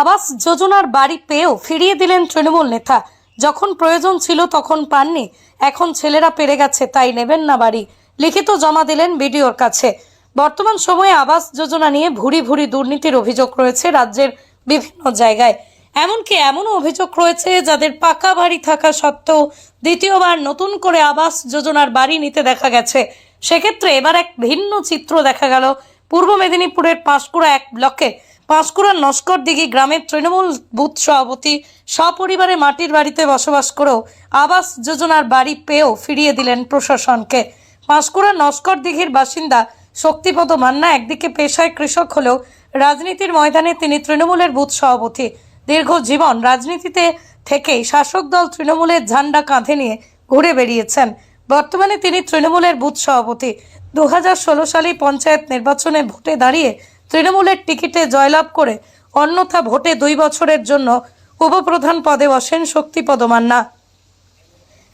আবাস যোজনার বাড়ি পেয়েও ফিরিয়ে দিলেন তৃণমূল নেতা। যখন প্রয়োজন ছিল তখন পাননি। এখন ছেলেরা পেরে গেছে, তাই নেবেন না বাড়ি। লিখিত জমা দিলেন বিডিওর কাছে। বর্তমান সময়ে আবাস যোজনা নিয়ে ভুরি ভুরি দুর্নীতির অভিযোগ রয়েছে রাজ্যের বিভিন্ন জায়গায়। এমনকি এমনও অভিযোগ রয়েছে যাদের পাকা বাড়ি থাকা সত্ত্বেও দ্বিতীয়বার নতুন করে আবাস যোজনার বাড়ি নিতে দেখা গেছে। সেক্ষেত্রে এবার এক ভিন্ন চিত্র দেখা গেল। পূর্ব মেদিনীপুরের পাঁশকুড়া এক ব্লকে পাঁশকুড়ার নস্কর দিঘি গ্রামের তৃণমূল বুথ সভাপতি সপরিবারে মাটির বাড়িতে বসবাস করেও আবাস যোজনার বাড়ি পেয়েও ফিরিয়ে দিলেন প্রশাসনকে। পাঁশকুড়ার নস্কর দিঘির বাসিন্দা শক্তিপদ মান্না একদিকে পেশায় কৃষক হলেও রাজনীতির ময়দানে তিনি তৃণমূলের বুথ সভাপতি। দীর্ঘ জীবন রাজনীতিতে থেকেই শাসক দল তৃণমূলের ঝান্ডা কাঁধে নিয়ে ঘুরে বেরিয়েছেন বর্তমানে তিনি তৃণমূলের বুথ সভাপতি। দু হাজার ষোলো সালে পঞ্চায়েত নির্বাচনে ভোটে দাঁড়িয়ে তৃণমূলের টিকিটে জয়লাভ করে অন্যথা ভোটে দুই বছরের জন্য উপপ্রধান পদে বসেন শক্তিপদ মান্না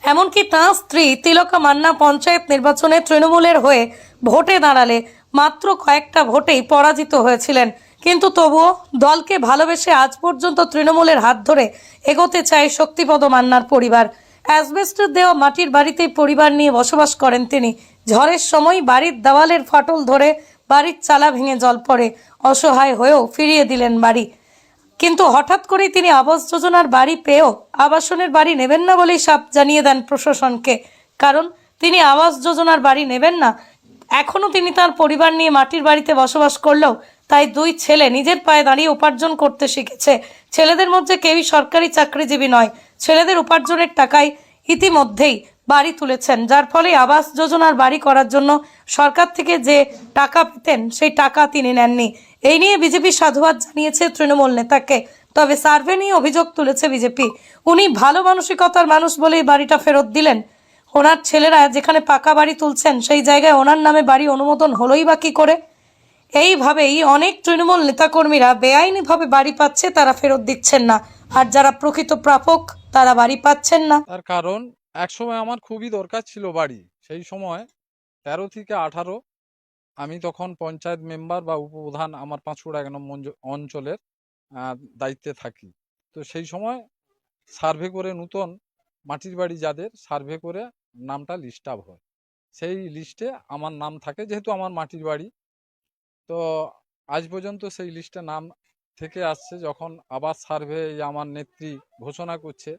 এমনকি তাঁর স্ত্রী তিলকা মান্না পঞ্চায়েত নির্বাচনে তৃণমূলের হয়ে ভোটে দাঁড়ালে মাত্র কয়েকটা ভোটেই পরাজিত হয়েছিলেন। কিন্তু তবুও দলকে ভালোবেসে আজ পর্যন্ত তৃণমূলের হাত ধরে এগোতে চায় শক্তিপদ মান্নার পরিবার। অ্যাসবেস্টের দেওয়া মাটির বাড়িতেই পরিবার নিয়ে বসবাস করেন তিনি। ঝড়ের সময় বাড়ির দেওয়ালের ফাটল ধরে বাড়ির চালা ভেঙে জল পড়ে, অসহায় হয়েও ফিরিয়ে দিলেন বাড়ি। কিন্তু হঠাৎ করেই তিনি আবাস যোজনার বাড়ি পেয়েও আবাসনের বাড়ি নেবেন না বলেই সাপ জানিয়ে দেন প্রশাসনকে। কারণ তিনি আবাস যোজনার বাড়ি নেবেন না। এখনও তিনি তার পরিবার নিয়ে মাটির বাড়িতে বসবাস করলেও তাই দুই ছেলে নিজের পায়ে দাঁড়িয়ে উপার্জন করতে শিখেছে। ছেলেদের মধ্যে কেউই সরকারি চাকরিজীবী নয়। ছেলেদের উপার্জনের টাকায় ইতিমধ্যেই বাড়ি তুলেছেন, যার ফলে আবাস যোজনার বাড়ি করার জন্য সরকার থেকে যে টাকা পেতেন, সেই টাকা তিনি নেননি। এই নিয়ে বিজেপি সাধুবাদ জানিয়েছে তৃণমূল নেতাকে। তবে সার্ভে নিয়ে অভিযোগ তুলেছে বিজেপি। উনি ভালো মানসিকতার মানুষ বলেই বাড়িটা ফেরত দিলেন। ওনার ছেলেরা যেখানে পাকা বাড়ি তুলছেন, সেই জায়গায় ওনার নামে বাড়ি অনুমোদন হলোই বা কি করে? এইভাবেই অনেক তৃণমূল নেতাকর্মীরা বেআইনিভাবে বাড়ি পাচ্ছে, তারা ফেরত দিচ্ছেন না। আর যারা প্রকৃত প্রাপক, তারা বাড়ি পাচ্ছেন না। তার কারণ একসময় আমার খুবই দরকার ছিল বাড়ি। সেই সময় তেরো থেকে আঠারো আমি তখন পঞ্চায়েত মেম্বার বা উপপ্রধান আমার পাঁচকুড়া এক নম্বর অঞ্চলের দায়িত্বে থাকি। তো সেই সময় সার্ভে করে নূতন মাটির বাড়ি যাদের, সার্ভে করে নামটা লিস্ট আপ হয়। সেই লিস্টে আমার নাম থাকে, যেহেতু আমার মাটির বাড়ি। তো আজ পর্যন্ত সেই লিস্টে নাম থেকে আসছে, যখন আবার সার্ভে আমার নেত্রী ঘোষণা করছে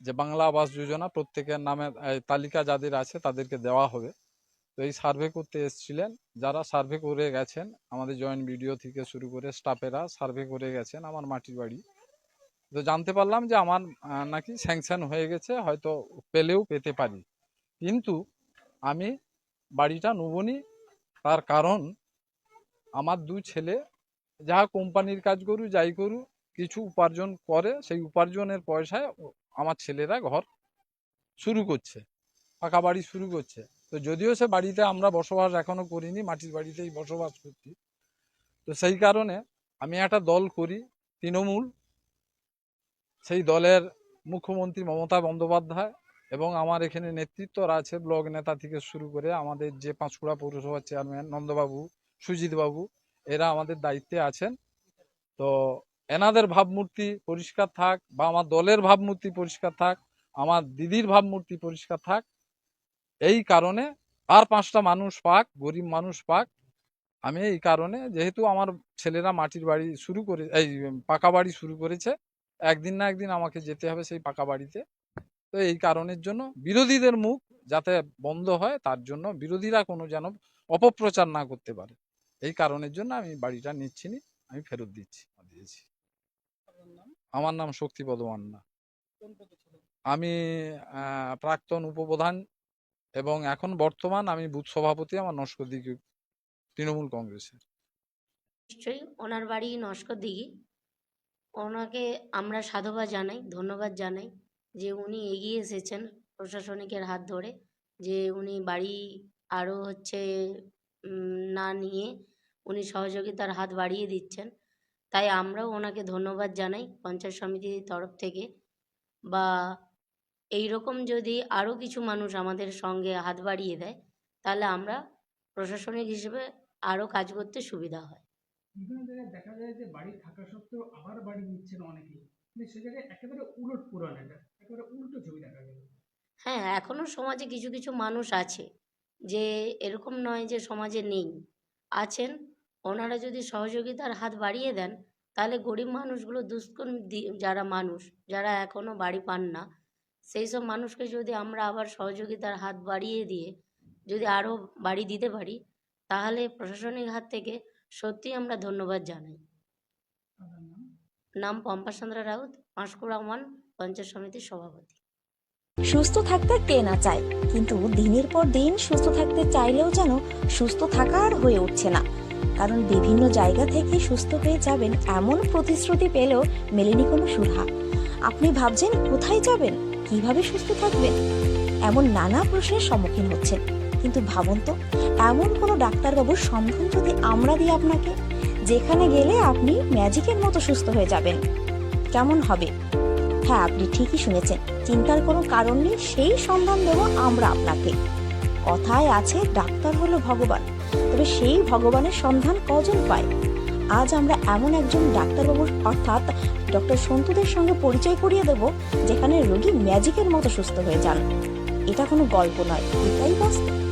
যে বাংলা আবাস যোজনা প্রত্যেকের নামে তালিকা যাদের আছে তাদেরকে দেওয়া হবে। তো এই সার্ভে করতে এসেছিলেন। যারা সার্ভে করে গেছেন, আমাদের জয়েন্ট ভিডিও থেকে শুরু করে স্টাফেরা সার্ভে করে গেছেন আমার মাটির বাড়ি। তো জানতে পারলাম যে আমার নাকি স্যাংশন হয়ে গেছে, হয়তো পেলেও পেতে পারি। কিন্তু আমি বাড়িটা নেবনি, তার কারণ আমার দু ছেলে যাহা কোম্পানির কাজ করু যাই করু কিছু উপার্জন করে, সেই উপার্জনের পয়সায় আমার ছেলেরা ঘর শুরু করছে, পাকা বাড়ি শুরু করছে। তো যদিও সে বাড়িতে আমরা বসবাস এখনও করিনি, মাটির বাড়িতেই বসবাস করছি। তো সেই কারণে আমি একটা দল করি, তৃণমূল। সেই দলের মুখ্যমন্ত্রী মমতা বন্দ্যোপাধ্যায় এবং আমার এখানে নেতৃত্বরা আছে ব্লক নেতা থেকে শুরু করে আমাদের যে পাঁশকুড়া পৌরসভার চেয়ারম্যান নন্দবাবু সুজিত বাবু এরা আমাদের দায়িত্বে আছেন। তো এনাদের ভাবমূর্তি পরিষ্কার থাক বা আমার দলের ভাবমূর্তি পরিষ্কার থাক, আমার দিদির ভাবমূর্তি পরিষ্কার থাক, এই কারণে আর পাঁচটা মানুষ পাক, গরিব মানুষ পাক। আমি এই কারণে যেহেতু আমার ছেলেরা মাটির বাড়ি শুরু করে, এই পাকা বাড়ি শুরু করেছে, একদিন না একদিন আমাকে যেতে হবে সেই পাকা বাড়িতে। তো এই কারণের জন্য বিরোধীদের মুখ যাতে বন্ধ হয়, তার জন্য বিরোধীরা কোনো যেন অপপ্রচার না করতে পারে। এই কারণের জন্য আমি বাড়িটা নিচ্ছি নি, আমি ফেরত দিচ্ছি। আমার নাম শক্তিপদ মান্না আমি প্রাক্তন উপপ্রধান এবং এখন বর্তমান আমি বুথ সভাপতি আমার নস্কর দিকে তৃণমূল কংগ্রেসের। নিশ্চয়ই ওনার বাড়ি নস্কর দিঘি। ওনাকে আমরা সাধুবাদ জানাই ধন্যবাদ জানাই যে উনি এগিয়ে এসেছেন প্রশাসনিকের হাত ধরে যে উনি বাড়ি আরও হচ্ছে না নিয়ে উনি সহযোগিতার হাত বাড়িয়ে দিচ্ছেন। তাই আমরাও ওনাকে ধন্যবাদ জানাই পঞ্চায়েত সমিতির তরফ থেকে। বা এই রকম যদি আরও কিছু মানুষ আমাদের সঙ্গে হাত বাড়িয়ে দেয় তাহলে আমরা প্রশাসনিক হিসেবে আরও কাজ করতে সুবিধা হয়। বিভিন্ন জায়গায় দেখা যায় যে বাড়ি থাকা সত্ত্বেও আবার বাড়ি নিচ্ছেন অনেকেই। কিন্তু সে জায়গায় একেবারে উলট এটা একেবারে উল্টো ছবি দেখা গেল হ্যাঁ এখনও সমাজে কিছু কিছু মানুষ আছে যে এরকম নয় যে সমাজে নেই আছেন ওনারা যদি সহযোগিতার হাত বাড়িয়ে দেন, তাহলে গরিব মানুষগুলো দুষ্কর্ম যারা মানুষ, যারা এখনও বাড়ি পান না, সেই সব মানুষকে যদি আমরা আবার সহযোগিতার হাত বাড়িয়ে দিয়ে যদি আরও বাড়ি দিতে পারি, তাহলে প্রশাসনিক হাত থেকে সত্যিই আমরা ধন্যবাদ জানাই। নাম নাম পম্পা চন্দ্রা রাউত, পাঁশকুড়া ওয়ান, পঞ্চায়েত সমিতির সভাপতি। সুস্থ থাকতে কে না চায়, কিন্তু দিনের পর দিন সুস্থ থাকতে চাইলেও যেন সুস্থ থাকা আর হয়ে উঠছে না। কারণ বিভিন্ন জায়গা থেকে সুস্থ হয়ে যাবেন এমন প্রতিশ্রুতি পেলেও মেলেনি কোনো সুধা। আপনি ভাবছেন, কোথায় যাবেন? কীভাবে সুস্থ থাকবেন? এমন নানা প্রশ্নের সম্মুখীন হচ্ছেন। কিন্তু ভাবুন তো, এমন কোনো ডাক্তারবাবুর সন্ধান যদি আমরা দিই আপনাকে, যেখানে গেলে আপনি ম্যাজিকের মতো সুস্থ হয়ে যাবেন। কেমন হবে? হ্যাঁ আপনি ঠিকই শুনেছেন। চিন্তার কোনো কারণ নেই, সেই সন্ধান দেবো আমরা আপনাকে। কথায় আছে, ডাক্তার হলো ভগবান। তবে সেই ভগবানের সন্ধান কজন পায়? আজ আমরা এমন একজন ডাক্তারবাবু অর্থাৎ ডক্টর সন্তুদের সঙ্গে পরিচয় করিয়ে দেব, যেখানে রোগী ম্যাজিকের মতো সুস্থ হয়ে যান। এটা কোনো গল্প নয়, এটাই বাস্তব।